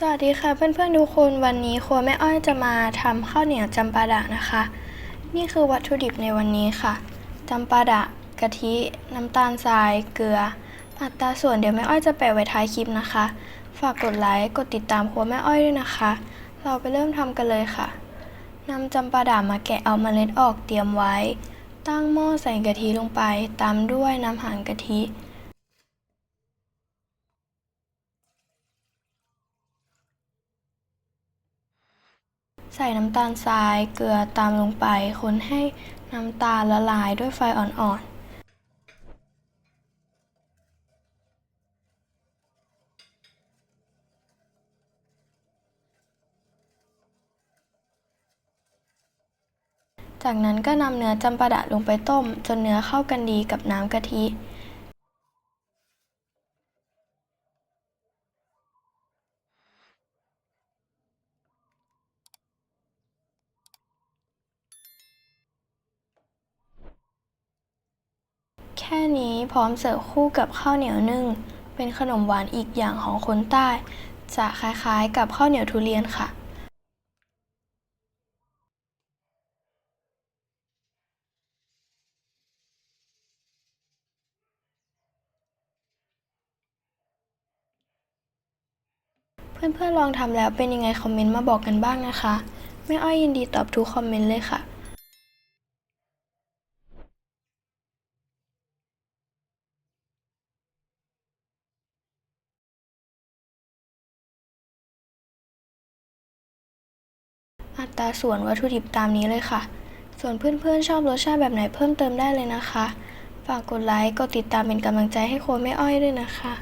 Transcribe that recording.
สวัสดีค่ะเพื่อนๆทุกคนวันนี้ครัวแม่อ้อยจะมาทำข้าวเหนียวจำปาดะนะคะ นี่คือวัตถุดิบในวันนี้ค่ะจำปาดะกะทิน้ำตาลทราย เกลืออัตราส่วนเดี๋ยวแม่อ้อยจะแปะไว้ท้ายคลิปนะคะ ฝากกดไลค์กดติดตามครัวแม่อ้อยด้วยนะคะ เราไปเริ่มทำกันเลยค่ะนำจำปาดะมาแกะเอาเมล็ดออกเตรียมไว้ ตั้งหม้อใส่กะทิลงไป ตามด้วยน้ำหางกะทิ ใส่น้ำตาลทรายเกลือตามลงไป คนให้น้ำตาลละลายด้วยไฟอ่อนๆ จากนั้นก็นำเนื้อจำปาดะลงไปต้ม จนเนื้อเข้ากันดีกับน้ำกะทิ แค่นี้พร้อมเสิร์ฟคู่กับข้าวเหนียวนึ่ง เป็นขนมหวานอีกอย่างของคนใต้ จะคล้ายๆกับข้าวเหนียวทุเรียนค่ะเพื่อนๆลองทำแล้วเป็นยังไงคอมเมนต์มาบอกกันบ้างนะคะ แม่อ้อยยินดีตอบทุกคอมเมนต์เลยค่ะ อัตราส่วนวัตถุดิบตามนี้เลยค่ะ ส่วนเพื่อนๆชอบรสชาติแบบไหนเพิ่มเติมได้เลยนะคะ ฝากกดไลค์ กดติดตามเป็นกำลังใจให้โคไม่อ้อยด้วยนะคะ